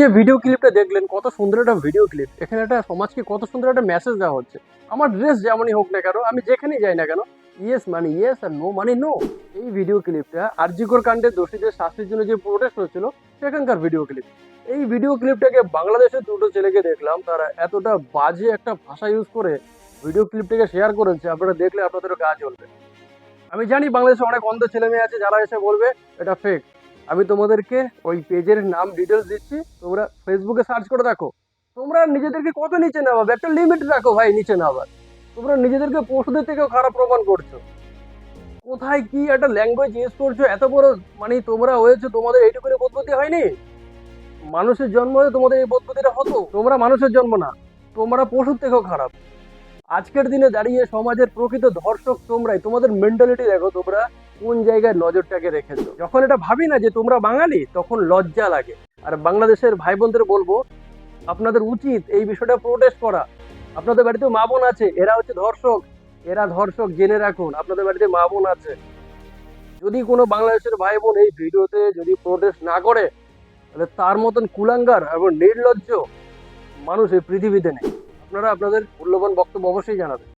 যে ভিডিও ক্লিপটা দেখলেন, কত সুন্দর একটা ভিডিও ক্লিপ এখানে একটা সমাজকে কত সুন্দর একটা মেসেজ দেওয়া হচ্ছে। আমার ড্রেস যেমনই হোক না কেন, আমি যেখানেই যাই না কেন ইয়েস মানে ইয়েস আর নো মানে নো এই ভিডিও ক্লিপটা আরজিকর কাণ্ডের দোষীদের শাস্তির জন্য যে প্রোটেস্ট হচ্ছিল, সেখানকার ভিডিও ক্লিপ এই ভিডিও ক্লিপটাকে বাংলাদেশের দুটো ছেলেকে দেখলাম, তারা এতটা বাজে একটা ভাষা ইউজ করে ভিডিও ক্লিপটাকে শেয়ার করেছে, আপনারা দেখলে আপনাদেরও গা জ্বলবে। আমি জানি বাংলাদেশে অনেক অন্ধ ছেলে মেয়ে আছে, যারা এসে বলবে, এটা ফেক আমি তোমাদেরকে ওই পেজের নাম ডিটেলস দিচ্ছি। তোমরা ফেসবুকে সার্চ করে দেখো। তোমরা নিজেদেরকে কত নিচে নামাবে? একটা লিমিট রাখো ভাই, নিচে নামার। তোমরা নিজেদেরকে পশুদের থেকেও খারাপ প্রমাণ করছ। কোথায় কি একটা ল্যাঙ্গুয়েজ ইউজ করছ? এত বড় মানে তোমরা হয়েছো, তোমাদের এইটুকুনি বোধবুদ্ধি হয়নি? মানুষের জন্ম তোমাদের এই বোধবুদ্ধিটা হতো। তোমরা মানুষের জন্ম না, তোমরা পশুর থেকেও খারাপ। আজকের দিনে দাঁড়িয়ে সমাজের প্রকৃত ধর্ষক তোমরাই। তোমাদের মেন্টালিটি দেখো তোমরা। কোন জায়গায় নজরটাকে রেখেছো? যখন এটা ভাবি না যে তোমরা বাঙালি, তখন লজ্জা লাগে। আর বাংলাদেশের ভাই বোনদের বলব, আপনাদের উচিত এই বিষয়টা প্রোটেস্ট করা। আপনাদের বাড়িতে মা বোন আছে, এরা হচ্ছে ধর্ষক। এরা ধর্ষক, জেনে রাখুন, আপনাদের বাড়িতে মা বোন আছে। যদি কোনো বাংলাদেশের ভাই বোন এই ভিডিওতে যদি প্রোটেস্ট না করে, তাহলে তার মতন কুলাঙ্গার এবং নির্লজ্জ মানুষ এই পৃথিবীতে নেই। আপনারা আপনাদের মূল্যবান বক্তব্য অবশ্যই জানাবেন।